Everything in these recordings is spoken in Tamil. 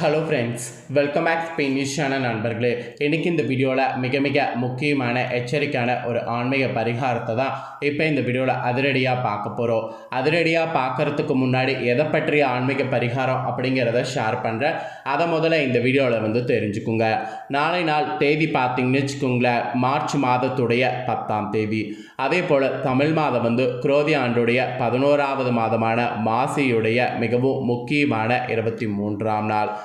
ஹலோ ஃப்ரெண்ட்ஸ் வெல்கம் பேக் ஸ்பெயினிஷான நண்பர்களே இன்றைக்கி இந்த வீடியோவில் மிக மிக முக்கியமான எச்சரிக்கையான ஒரு ஆன்மீக பரிகாரத்தை தான் இப்போ இந்த வீடியோவில் அதிரடியாக பார்க்க போகிறோம் அதிரடியாக பார்க்கறதுக்கு முன்னாடி எதை பற்றிய ஆன்மீக பரிகாரம் அப்படிங்கிறத ஷேர் பண்ணுறேன் அதை முதல்ல இந்த வீடியோவில் வந்து தெரிஞ்சுக்குங்க. நாளை நாள் தேதி பார்த்தீங்கன்னு வச்சுக்கோங்களேன் மார்ச் மாதத்துடைய பத்தாம் தேதி. அதே போல் தமிழ் மாதம் வந்து குரோதி ஆண்டுடைய பதினோராவது மாதமான மாசியுடைய மிகவும் முக்கியமான இருபத்தி மூன்றாம் நாள்.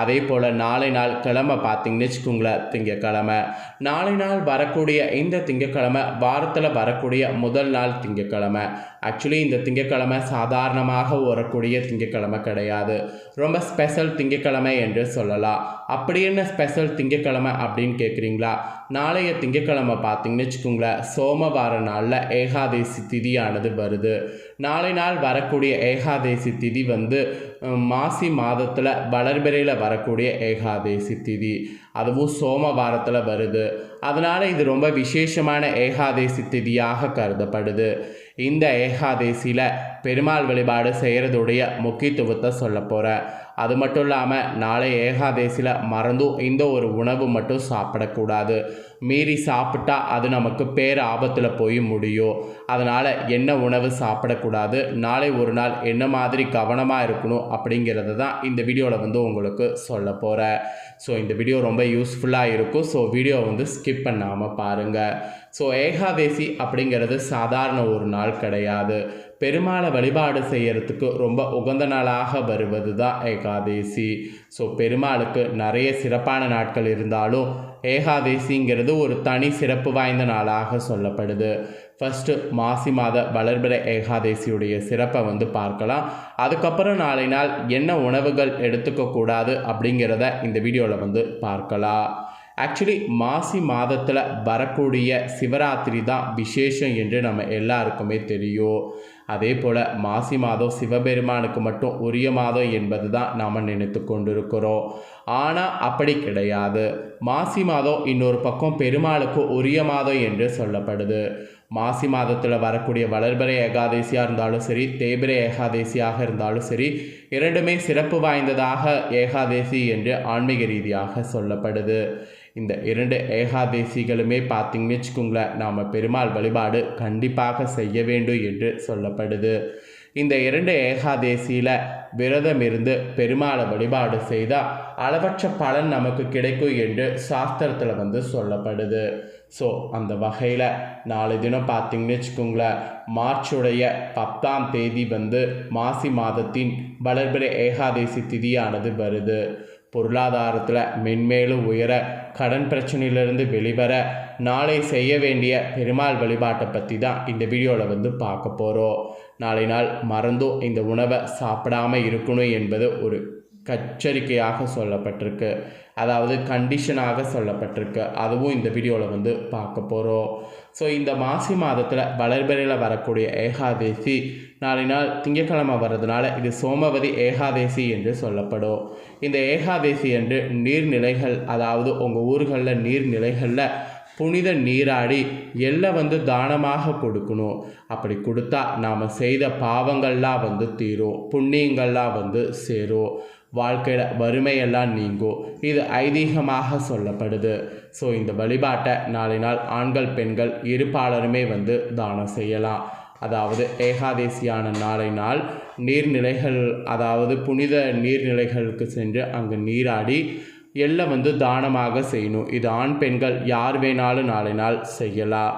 அதே போல் நாளை நாள் கிழமை பார்த்தீங்கன்னு வச்சுக்கோங்களேன் திங்கக்கிழமை. நாளை நாள் வரக்கூடிய இந்த திங்கக்கிழமை வாரத்தில் வரக்கூடிய முதல் நாள் திங்கக்கிழமை. ஆக்சுவலி இந்த திங்கக்கிழமை சாதாரணமாக வரக்கூடிய திங்கக்கிழமை கிடையாது. ரொம்ப ஸ்பெஷல் திங்கக்கிழமை என்று சொல்லலாம். அப்படி என்ன ஸ்பெஷல் திங்கக்கிழமை அப்படின்னு கேட்குறீங்களா நாளைய திங்கக்கிழமை பார்த்தீங்கன்னு வச்சுக்கோங்களேன் சோமவார நாளில் ஏகாதேசி திதியானது வருது. நாளை நாள் வரக்கூடிய ஏகாதேசி திதி வந்து மாசி மாதத்தில் வளர்பிறையில் வரக்கூடிய ஏகாதேசி திதி. அதுவும் சோமவாரத்தில் வருது. அதனால் இது ரொம்ப விசேஷமான ஏகாதேசி திதியாக கருதப்படுது. இந்த ஏகாதேசியில் பெருமாள் வழிபாடு செய்கிறதுடைய முக்கியத்துவத்தை சொல்ல போகிறேன் அது மட்டும் இல்லாமல் நாளை ஏகாதேசியில் மறந்தும் இந்த ஒரு உணவு மட்டும் சாப்பிடக்கூடாது. மீறி சாப்பிட்டா அது நமக்கு பேர் ஆபத்தில் போய் முடியும். அதனால் என்ன உணவு சாப்பிடக்கூடாது? நாளை ஒரு நாள் என்ன மாதிரி கவனமாக இருக்கணும் அப்படிங்கிறத தான் இந்த வீடியோவில் வந்து உங்களுக்கு சொல்ல போகிறேன் ஸோ இந்த வீடியோ ரொம்ப யூஸ்ஃபுல்லாக இருக்கும். ஸோ வீடியோ வந்து ஸ்கிப் பண்ணாமல் பாருங்கள் ஸோ ஏகாதேசி அப்படிங்கிறது சாதாரண ஒரு நாள் கிடையாது. பெருமாளை வழிபாடு செய்கிறதுக்கு ரொம்ப உகந்த நாளாக வருவது தான் ஏகாதேசி. ஸோ பெருமாளுக்கு நிறைய சிறப்பான நாட்கள் இருந்தாலும் ஏகாதேசிங்கிறது ஒரு தனி சிறப்பு வாய்ந்த நாளாக சொல்லப்படுது. ஃபஸ்ட்டு மாசி மாத வளர்பிற ஏகாதேசியுடைய சிறப்பை வந்து பார்க்கலாம். அதுக்கப்புறம் நாளை நாள் என்ன உணவுகள் எடுத்துக்கக்கூடாது அப்படிங்கிறத இந்த வீடியோவில் வந்து பார்க்கலாம். ஆக்சுவலி மாசி மாதத்தில் வரக்கூடிய சிவராத்திரி தான் விசேஷம் என்று நம்ம எல்லாருக்குமே தெரியும். அதே போல் மாசி மாதம் சிவபெருமானுக்கு மட்டும் உரிய மாதம் என்பது தான் நாம் நினைத்து கொண்டிருக்கிறோம். ஆனால் அப்படி கிடையாது. மாசி மாதம் இன்னொரு பக்கம் பெருமாளுக்கு உரிய மாதம் என்று சொல்லப்படுது. மாசி மாதத்தில் வரக்கூடிய வளர்பிறை ஏகாதேசியாக இருந்தாலும் சரி தேய்பிரை ஏகாதேசியாக இருந்தாலும் சரி இரண்டுமே சிறப்பு வாய்ந்ததாக ஏகாதேசி என்று ஆன்மீக ரீதியாக சொல்லப்படுது. இந்த இரண்டு ஏகாதேசிகளுமே பார்த்திங்கன்னு வச்சுக்கோங்களேன் நாம் பெருமாள் வழிபாடு கண்டிப்பாக செய்ய வேண்டும் என்று சொல்லப்படுது. இந்த இரண்டு ஏகாதேசியில் விரதம் இருந்து பெருமாளை வழிபாடு செய்தால் அளவற்ற பலன் நமக்கு கிடைக்கும் என்று சாஸ்திரத்தில் வந்து சொல்லப்படுது. ஸோ அந்த வகையில் நாளை தினம் பார்த்தீங்கன்னு வச்சுக்கோங்களேன் மார்ச்சுடைய பத்தாம் தேதி வந்து மாசி மாதத்தின் வளர்பிறை ஏகாதேசி திதியானது வருது. பொருளாதாரத்தில் மென்மேலும் உயர கடன் பிரச்சனையிலிருந்து வெளிவர நாளை செய்ய வேண்டிய பெருமாள் வழிபாட்டை பற்றி தான் இந்த வீடியோவில் வந்து பார்க்க போகிறோம் நாளை நாள் மறந்தும் இந்த உணவை சாப்பிடாம இருக்கணும் என்பது ஒரு கச்சரிக்கையாக சொல்லப்பட்டிருக்கு. அதாவது கண்டிஷனாக சொல்லப்பட்டிருக்கு. அதுவும் இந்த வீடியோவில் வந்து பார்க்க போகிறோம் ஸோ இந்த மாசி மாதத்தில் வளர்பிறையில் வரக்கூடிய ஏகாதேசி நாளை நாள் திங்கட்கிழமை வர்றதுனால இது சோமவதி ஏகாதேசி என்று சொல்லப்படும். இந்த ஏகாதேசி என்று நீர்நிலைகள் அதாவது உங்கள் ஊர்களில் நீர்நிலைகளில் புனித நீராடி எல்லை வந்து தானமாக கொடுக்கணும். அப்படி கொடுத்தா நாம் செய்த பாவங்கள்லாம் வந்து தீரும். புண்ணியங்கள்லாம் வந்து சேரும். வாழ்க்கையில் வறுமையெல்லாம் நீங்கும் இது ஐதீகமாக சொல்லப்படுது. ஸோ இந்த வழிபாட்டை நாளை நாள் ஆண்கள் பெண்கள் இருப்பாளருமே வந்து தானம் செய்யலாம். அதாவது ஏகாதேசியான நாளை நாள் நீர்நிலைகள் அதாவது புனித நீர்நிலைகளுக்கு சென்று அங்கு நீராடி எல்லை வந்து தானமாக செய்யணும். இது ஆண் பெண்கள் யார் வேணாலும் நாளை நாள் செய்யலாம்.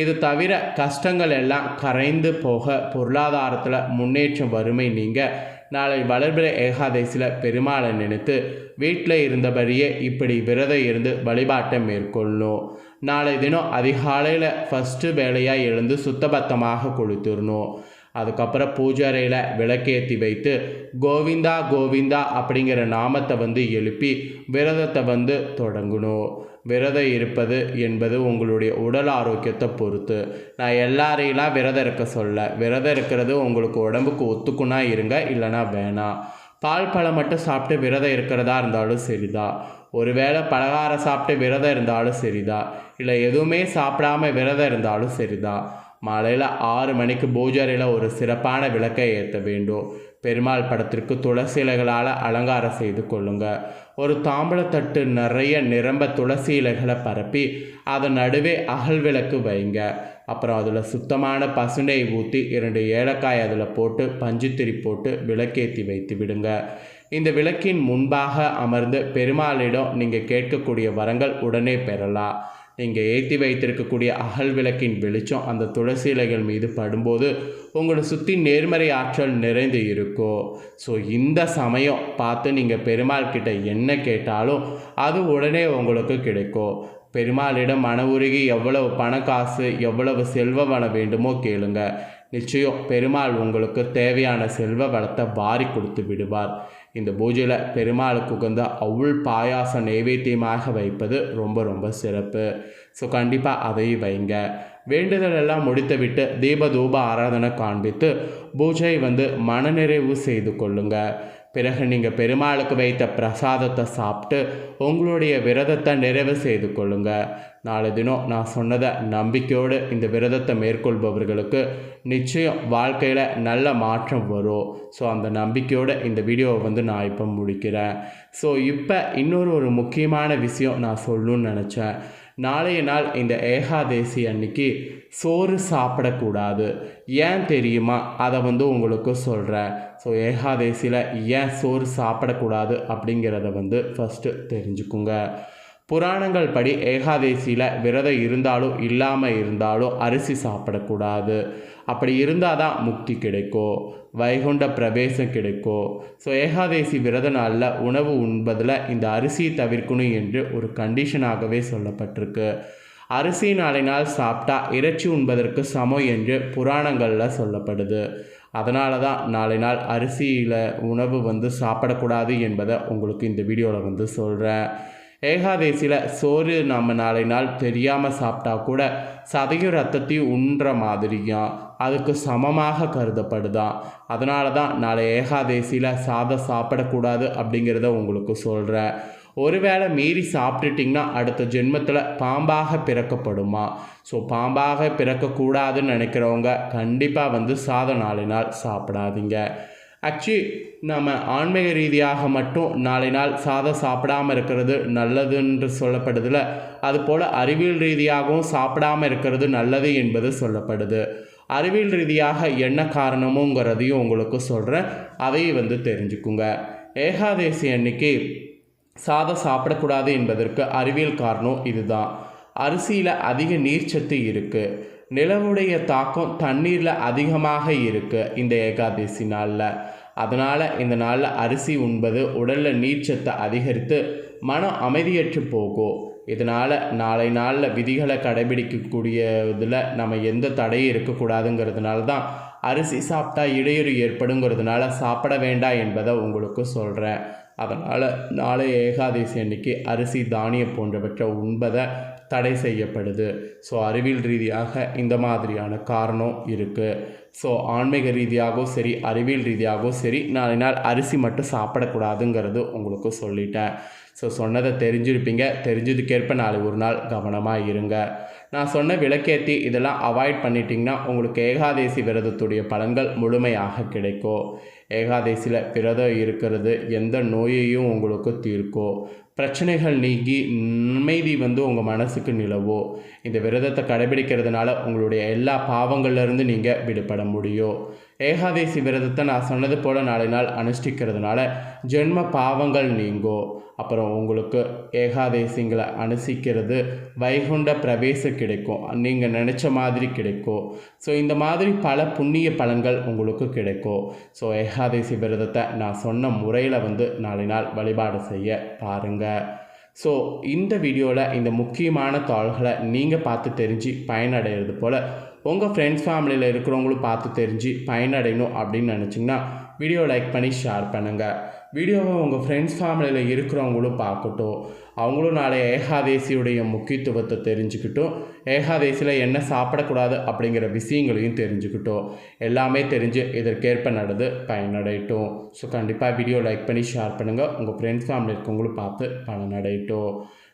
இது தவிர கஷ்டங்கள் எல்லாம் கரைந்து போக பொருளாதாரத்தில் முன்னேற்றம் வறுமை நீங்கள் நாளை வளர்பிற ஏகாதசியில் பெருமாளை நினைத்து வீட்டில் இருந்தபடியே இப்படி விரதம் இருந்து வழிபாட்டை மேற்கொள்ளணும் நாளை தினம் அதிகாலையில் ஃபஸ்ட்டு வேலையாக எழுந்து சுத்தபத்தமாக கொடுத்துடணும் அதுக்கப்புறம் பூஜாரையில் விளக்கேற்றி வைத்து கோவிந்தா கோவிந்தா அப்படிங்கிற நாமத்தை வந்து எழுப்பி விரதத்தை வந்து தொடங்கணும். விரதம் இருப்பது என்பது உங்களுடைய உடல் ஆரோக்கியத்தை பொறுத்து. நான் எல்லாரையெல்லாம் விரதம் இருக்க சொல்ல. விரதம் இருக்கிறது உங்களுக்கு உடம்புக்கு ஒத்துக்குன்னா இருங்க இல்லைனா வேணாம் பால் பழம் மட்டும் சாப்பிட்டு விரதம் இருக்கிறதா இருந்தாலும் சரிதான் ஒருவேளை பலகாரம் சாப்பிட்டு விரதம் இருந்தாலும் சரிதான் இல்லை எதுவுமே சாப்பிடாம விரதம் இருந்தாலும் சரிதான் மாலையில் ஆறு மணிக்கு பூஜாரியில் ஒரு சிறப்பான விளக்கை ஏற்ற வேண்டும். பெருமாள் படத்திற்கு துளசி இலைகளால் அலங்காரம் செய்து கொள்ளுங்கள் ஒரு தாம்பழத்தட்டு நிறைய நிரம்ப துளசி இலைகளை பரப்பி அதன் நடுவே அகல் விளக்கு வைங்க. அப்புறம் அதில் சுத்தமான பசுனை ஊற்றி இரண்டு ஏலக்காய் அதில் போட்டு பஞ்சுத்திரி போட்டு விளக்கேற்றி வைத்து விடுங்க. இந்த விளக்கின் முன்பாக அமர்ந்து பெருமாளிடம் நீங்கள் கேட்கக்கூடிய வரங்கள் உடனே பெறலாம். நீங்கள் ஏற்றி வைத்திருக்கக்கூடிய அகல் விளக்கின் வெளிச்சம் அந்த துளசி இலைகள் மீது படும்போது உங்களை சுற்றி நேர்மறை ஆற்றல் நிறைந்து இருக்கும் ஸோ இந்த சமயம் பார்த்து நீங்கள் பெருமாள் கிட்ட என்ன கேட்டாலும் அது உடனே உங்களுக்கு கிடைக்கும் பெருமாளிடம் மன உருகி எவ்வளவு பண காசு எவ்வளவு செல்வ வளம் வேண்டுமோ கேளுங்கள் நிச்சயம் பெருமாள் உங்களுக்கு தேவையான செல்வ வளத்தை வாரி கொடுத்து விடுவார். இந்த பூஜையில் பெருமாளுக்கு உகந்த அவுள் பாயாசம் நைவேத்தியமாக வைப்பது ரொம்ப ரொம்ப சிறப்பு. ஸோ கண்டிப்பாக அதை வைங்க. வேண்டுதல் எல்லாம் முடித்துவிட்டு தீப தூப ஆராதனை காண்பித்து பூஜை வந்து மனநிறைவு செய்து கொள்ளுங்கள் பிறகு நீங்கள் பெருமாளுக்கு வைத்த பிரசாதத்தை சாப்பிட்டு உங்களுடைய விரதத்தை நிறைவு செய்து கொள்ளுங்க. நாளை தினம் நான் சொன்னதை நம்பிக்கையோடு இந்த விரதத்தை மேற்கொள்பவர்களுக்கு நிச்சயம் வாழ்க்கையில் நல்ல மாற்றம் வரும். ஸோ அந்த நம்பிக்கையோடு இந்த வீடியோவை வந்து நான் இப்போ முடிக்கிறேன். ஸோ இப்போ இன்னொரு ஒரு முக்கியமான விஷயம் நான் சொல்லணும்னு நினச்சேன். நாளைய நாள் இந்த ஏகாதேசி அன்னைக்கு சோறு சாப்பிடக்கூடாது. ஏன் தெரியுமா? அதை வந்து உங்களுக்கு சொல்கிறேன் ஸோ ஏகாதேசியில் ஏன் சோறு சாப்பிடக்கூடாது அப்படிங்கிறத வந்து ஃபஸ்ட்டு தெரிஞ்சுக்குங்க. புராணங்கள் படி ஏகாதேசியில் விரதம் இருந்தாலும் இல்லாமல் இருந்தாலும் அரிசி சாப்பிடக்கூடாது. அப்படி இருந்தால் தான் முக்தி கிடைக்கும் வைகுண்ட பிரவேசம் கிடைக்கும் ஸோ ஏகாதேசி விரத நாளில் உணவு உண்பதில் இந்த அரிசியை தவிர்க்கணும் என்று ஒரு கண்டிஷனாகவே சொல்லப்பட்டிருக்கு. அரிசி நாளை நாள் சாப்பிட்டா இறைச்சி உண்பதற்கு சமம் என்று புராணங்களில் சொல்லப்படுது. அதனால தான் நாளை நாள் அரிசியில் உணவு வந்து சாப்பிடக்கூடாது என்பதை உங்களுக்கு இந்த வீடியோவில் வந்து சொல்கிறேன் ஏகாதேசியில் சோறு நம்ம நாளை நாள் தெரியாமல் சாப்பிட்டா கூட சதையும் ரத்தத்தையும் உண்ற மாதிரியும். அதுக்கு சமமாக கருதப்படுதான் அதனால தான் நாளை ஏகாதேசியில் சாதம் சாப்பிடக்கூடாது அப்படிங்கிறத உங்களுக்கு சொல்கிறேன் ஒருவேளை மீறி சாப்பிட்டுட்டிங்கன்னா அடுத்த ஜென்மத்தில் பாம்பாக பிறக்கப்படுமா. ஸோ பாம்பாக பிறக்கக்கூடாதுன்னு நினைக்கிறவங்க கண்டிப்பாக வந்து சாத நாளினால் சாப்பிடாதீங்க. அச்சு நம்ம ஆன்மீக ரீதியாக மட்டும் நாளை நாள் சாதம் சாப்பிடாமல் இருக்கிறது நல்லதுன்று சொல்லப்படுதில்ல அதுபோல் அறிவியல் ரீதியாகவும் சாப்பிடாமல் இருக்கிறது நல்லது என்பது சொல்லப்படுது. அறிவியல் ரீதியாக என்ன காரணமுங்கிறதையும் உங்களுக்கு சொல்கிறேன் அதையும் வந்து தெரிஞ்சுக்குங்க. ஏகாதேசி அன்னைக்கு சாதம் சாப்பிடக்கூடாது என்பதற்கு அறிவியல் காரணம் இதுதான். அரிசியில் அதிக நீர்ச்சத்து இருக்குது நிலவுடைய தாக்கம் தண்ணீரில் அதிகமாக இருக்குது இந்த ஏகாதசி நாளில். அதனால் இந்த நாளில் அரிசி உண்பது உடலில் நீர்ச்சத்தை அதிகரித்து மனம் அமைதியற்று போகும். இதனால் நாளை நாளில் விதிகளை கடைபிடிக்கக்கூடிய இதில் நம்ம எந்த தடையும் இருக்கக்கூடாதுங்கிறதுனால தான் அரிசி சாப்பிட்டா இடையூறு ஏற்படுங்கிறதுனால சாப்பிட வேண்டாம் என்பதை உங்களுக்கு சொல்கிறேன் அதனால் நாளை ஏகாதசி அன்னைக்கு அரிசி தானியம் போன்றவற்றை உண்பதை தடை செய்யப்படுது. ஸோ அறிவியல் ரீதியாக இந்த மாதிரியான காரணம் இருக்குது ஸோ ஆன்மீக ரீதியாகவும் சரி அறிவியல் ரீதியாகவும் சரி நாளை நாள் அரிசி மட்டும் சாப்பிடக்கூடாதுங்கிறது உங்களுக்கு சொல்லிட்டேன். ஸோ சொன்னதை தெரிஞ்சிருப்பீங்க. தெரிஞ்சதுக்கேற்ப நாளை ஒரு நாள் கவனமாக இருங்க. நான் சொன்ன விளக்கேற்றி இதெல்லாம் அவாய்ட் பண்ணிட்டிங்கன்னா உங்களுக்கு ஏகாதேசி விரதத்துடைய பலன்கள் முழுமையாக கிடைக்கும். ஏகாதேசியில் விரதம் இருக்கிறது எந்த நோயையும் உங்களுக்கு தீர்க்கும். பிரச்சனைகள் நீங்கி நிம்மதி வந்து உங்கள் மனசுக்கு நிலவோ இந்த விரதத்தை கடைபிடிக்கிறதுனால உங்களுடைய எல்லா பாவங்கள்லேருந்து நீங்கள் விடுபட முடியும். ஏகாதேசி விரதத்தை நான் சொன்னது போல் நாளை நாள் அனுஷ்டிக்கிறதுனால ஜென்ம பாவங்கள் நீங்கோ. அப்புறம் உங்களுக்கு ஏகாதேசிங்களை அனுசிக்கிறது வைகுண்ட பிரவேசம் கிடைக்கும். நீங்கள் நினச்ச மாதிரி கிடைக்கும் ஸோ இந்த மாதிரி பல புண்ணிய பலன்கள் உங்களுக்கு கிடைக்கும் ஸோ ஏகாதேசி விரதத்தை நான் சொன்ன முறையில் வந்து நாளை நாள் வழிபாடு செய்ய பாருங்கள் ஸோ இந்த வீடியோவில் இந்த முக்கியமான தாள்களை நீங்கள் பார்த்து தெரிஞ்சு பயனடைகிறது போல் உங்கள் ஃப்ரெண்ட்ஸ் ஃபேமிலியில் இருக்கிறவங்களும் பார்த்து தெரிஞ்சு பயனடையணும் அப்படின்னு நினச்சிங்கன்னா வீடியோ லைக் பண்ணி ஷேர் பண்ணுங்கள் வீடியோவை உங்கள் ஃப்ரெண்ட்ஸ் ஃபேமிலியில் இருக்கிறவங்களும் பார்க்கட்டும். அவங்களும் நாளை ஏகாதேசியுடைய முக்கியத்துவத்தை தெரிஞ்சுக்கிட்டும். ஏகாதேசியில் என்ன சாப்பிடக்கூடாது அப்படிங்கிற விஷயங்களையும் தெரிஞ்சுக்கிட்டோம். எல்லாமே தெரிஞ்சு இதற்கேற்ப நடந்து பயனடையட்டும். ஸோ கண்டிப்பாக வீடியோ லைக் பண்ணி ஷேர் பண்ணுங்கள் உங்கள் ஃப்ரெண்ட்ஸ் ஃபேமிலி இருக்கவங்களும் பார்த்து பலனடையட்டும்